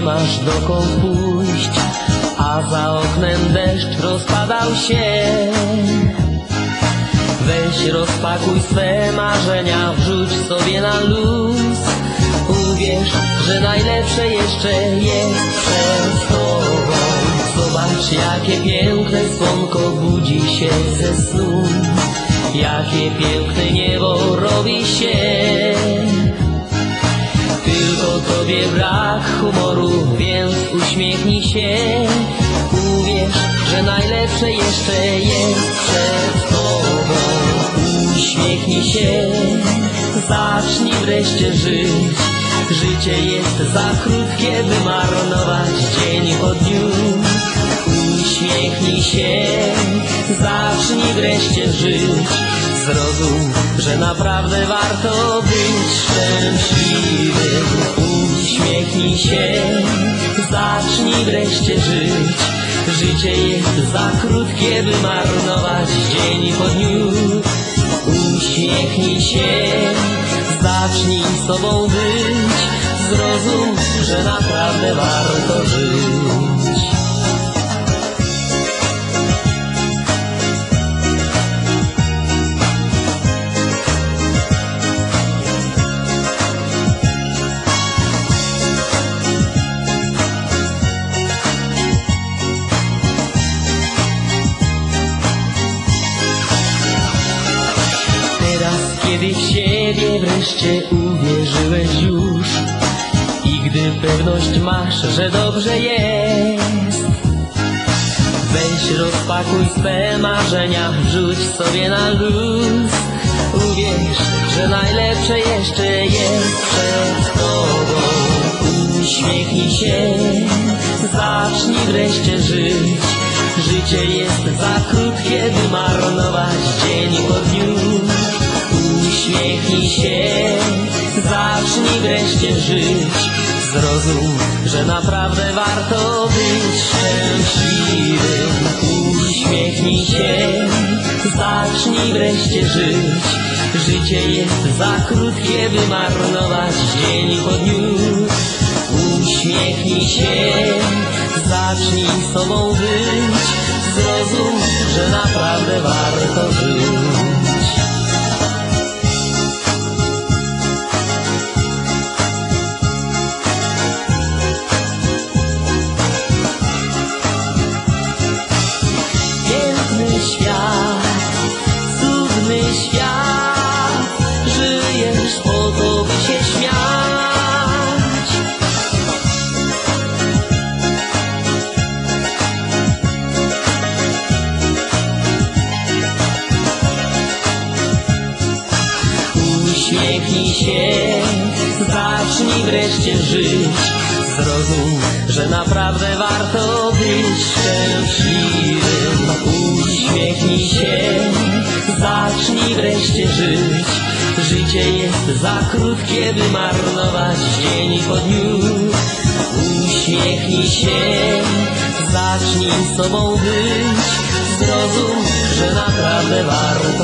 nie masz dokąd pójść, a za oknem deszcz rozpadał się. Weź rozpakuj swe marzenia, wrzuć sobie na luz. Uwierz, że najlepsze jeszcze jest przed tobą. Zobacz, jakie piękne słonko budzi się ze snu. Jakie piękne niebo robi się. Tobie brak humoru, więc uśmiechnij się. Uwierz, że najlepsze jeszcze jest przed tobą. Uśmiechnij się, zacznij wreszcie żyć. Życie jest za krótkie, by marnować dzień po dniu. Uśmiechnij się, zacznij wreszcie żyć. Zrozum, że naprawdę warto być szczęśliwym. Uśmiechnij się, zacznij wreszcie żyć. Życie jest za krótkie, by marnować dzień po dniu. Uśmiechnij się, zacznij sobą być. Zrozum, że naprawdę warto żyć. Siebie wreszcie uwierzyłeś już i gdy pewność masz, że dobrze jest, weź rozpakuj swe marzenia, wrzuć sobie na luz. Uwierz, że najlepsze jeszcze jest przed tobą. Uśmiechnij się, zacznij wreszcie żyć. Życie jest za krótkie, wreszcie żyć. Zrozum, że naprawdę warto być szczęśliwym. Uśmiechnij się, zacznij wreszcie żyć. Życie jest za krótkie, by marnować dzień po dniu. Uśmiechnij się, zacznij sobą być. Zrozum, że naprawdę warto żyć. Uśmiechnij się, zacznij wreszcie żyć. Zrozum, że naprawdę warto być szczęśliwym. Uśmiechnij się, zacznij wreszcie żyć. Życie jest za krótkie, by marnować dzień po dniu. Uśmiechnij się, zacznij sobą być. Zrozum, że naprawdę warto